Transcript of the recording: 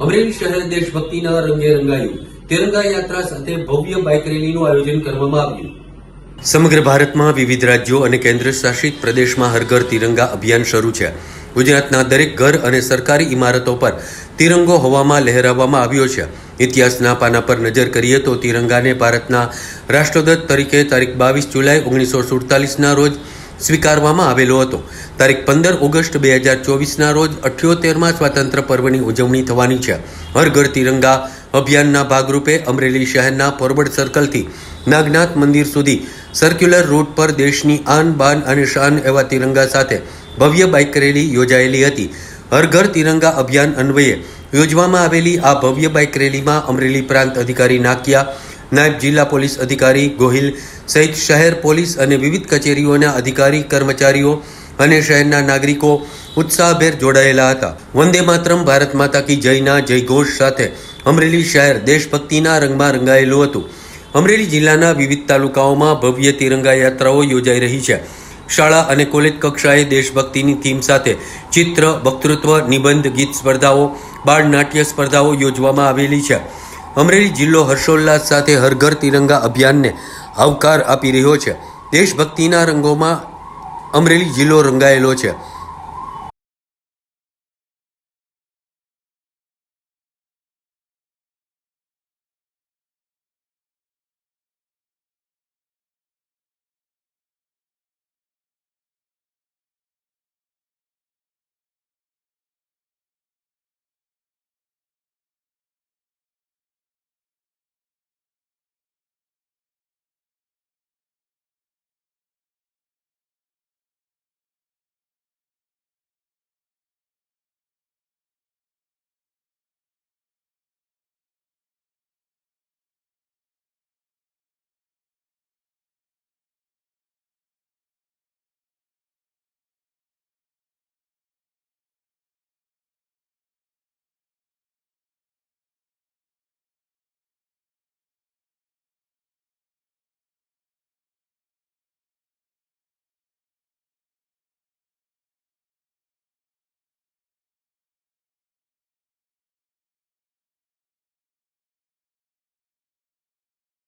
અમરેલી શહેર દેશભક્તિના રંગે રંગાયું. તિરંગા યાત્રા સાથે ભવ્ય બાઇક રેલીનું આયોજન કરવામાં આવ્યું. સમગ્ર ભારતમાં વિવિધ રાજ્યો અને કેન્દ્ર શાસિત પ્રદેશમાં હર ઘર તિરંગા અભિયાન શરૂ છે. ગુજરાતના દરેક ઘર અને સરકારી ઇમારતો પર તિરંગો હવામાં લહેરાવવામાં આવ્યો છે. ઇતિહાસના પાના પર નજર કરીએ તો તિરંગાને ભારતના રાષ્ટ્રધ્વજ તરીકે તારીખ બાવીસ જુલાઈ ઓગણીસો સુડતાલીસના રોજ સ્વીકારવામાં આવેલો હતો. તારીખ પંદર ઓગસ્ટ બે હજાર ચોવીસના રોજ અઠ્યોતેરમાં સ્વાતંત્ર્ય પર્વની ઉજવણી થવાની છે. હર ઘર તિરંગા અભિયાનના ભાગરૂપે અમરેલી શહેરના પોરબડ સર્કલથી નાગનાથ મંદિર સુધી સર્ક્યુલર રૂટ પર દેશની આન, બાન અને શાન એવા તિરંગા સાથે ભવ્ય બાઇક રેલી યોજાયેલી હતી. હર ઘર તિરંગા અભિયાન અન્વયે યોજવામાં આવેલી આ ભવ્ય બાઇક રેલીમાં અમરેલી પ્રાંત અધિકારી નાકિયા નાયબ જિલ્લા પોલીસ અધિકારી ગોહિલ સહિત શહેર પોલીસ અને વિવિધ કચેરીઓના અધિકારી, કર્મચારીઓ અને શહેરના નાગરિકો ઉત્સાહભેર જોડાયેલા હતા. વંદે માતરમ, ભારત માતા કી જયના જયઘોષ સાથે અમરેલી શહેર દેશભક્તિના રંગમાં રંગાયેલું હતું. અમરેલી જિલ્લાના વિવિધ તાલુકાઓમાં ભવ્ય તિરંગા યાત્રાઓ યોજાઈ રહી છે. શાળા અને કોલેજ કક્ષાએ દેશભક્તિની થીમ સાથે ચિત્ર, વક્તૃત્વ, નિબંધ, ગીત સ્પર્ધાઓ બાળ નાટ્ય સ્પર્ધાઓ યોજવામાં આવેલી છે. અમરેલી જિલ્લો હર્ષોલ્લાસ સાથે હર ઘર તિરંગા અભિયાનને આવકાર આપી રહ્યો છે. દેશભક્તિના રંગોમાં અમરેલી જિલ્લો રંગાયેલો છે.